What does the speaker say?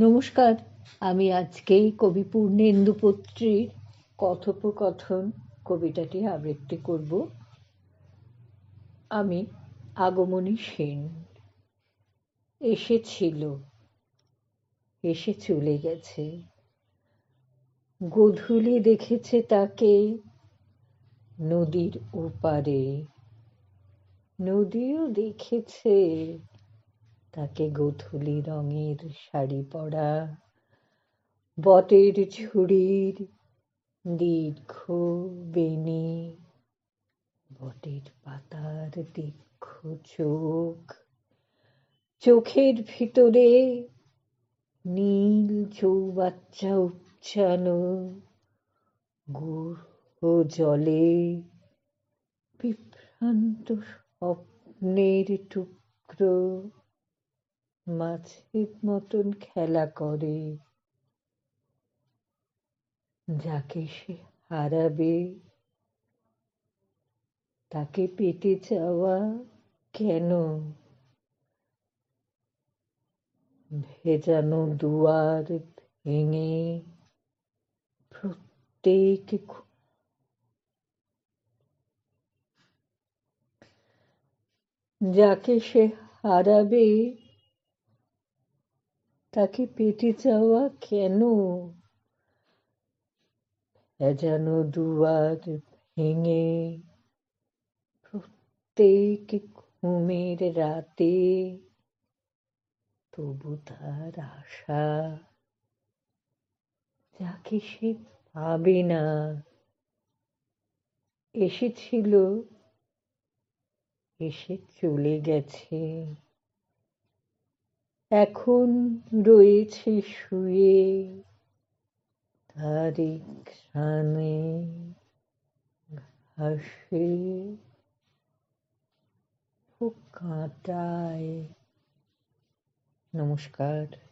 নমস্কার, আমি আজকেই কবি পূর্ণেন্দু পত্রীর কথোপকথন কবিতাটি আবৃত্তি করব। আমি আগমনী সেন। এসেছিল, এসে চলে গেছে। গোধূলি দেখেছে তাকে নদীর ওপারে। নদীও দেখেছে তাকে গোধূলি রঙের শাড়ি পরা, বটের ঝুড়ির দীর্ঘ বেনি বটের পাতার দীর্ঘ চোখ, চোখের ভিতরে নীল চৌবাচ্চা উচ্চানো গুহ জলে বিভ্রান্ত স্বপ্নের টুকরো। মাছের মতন খেলা করে। যাকে সে হারাবে, তাকে পেতে চাওয়া কেন? ভেজানো দুয়ার ভেঙে প্রত্যেক যাকে সে হারাবে তাকে পেতে চাওয়া কেন? ভেজানো দুয়ার ভেঙে প্রত্যেক ঘুমের রাতে তবু তার আশা যাকে সে পাবে না। এসেছিল, এসে চলে গেছে। এখন রয়েছে শুয়ে তার ঘ্রাণে ঘাসে ও কাঁটায়। নমস্কার।